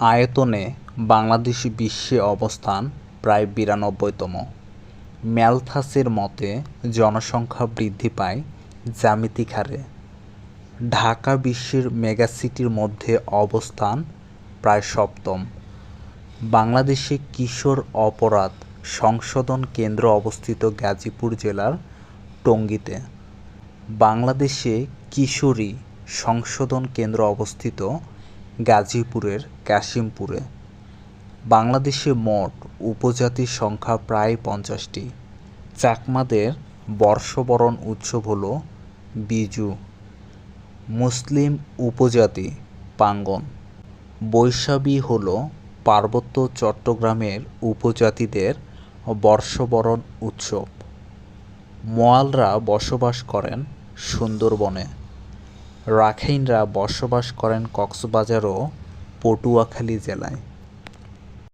আয়তনে বাংলাদেশ বিশ্বে অবস্থান প্রায় বিরানব্বইতম। ম্যালথাসের মতে, জনসংখ্যা বৃদ্ধি পায় জ্যামিতিক হারে। ঢাকা বিশ্বের মেগাসিটির মধ্যে অবস্থান প্রায় সপ্তম। বাংলাদেশে কিশোর অপরাধ সংশোধন কেন্দ্র অবস্থিত গাজীপুর জেলার টঙ্গীতে। বাংলাদেশে কিশোরী সংশোধন কেন্দ্র অবস্থিত গাজীপুরের কাশিমপুরে। বাংলাদেশে মোট উপজাতির সংখ্যা প্রায় পঞ্চাশটি। চাকমাদের বর্ষবরণ উৎসব হল বিজু, মুসলিম উপজাতি পাঙ্গন। বৈশাবী হল পার্বত্য চট্টগ্রামের উপজাতিদের বর্ষবরণ উৎসব। মোয়ালরা বসবাস করেন সুন্দরবনে। রাখাইনরা বসবাস করেন কক্সবাজার ও পটুয়াখালী জেলায়।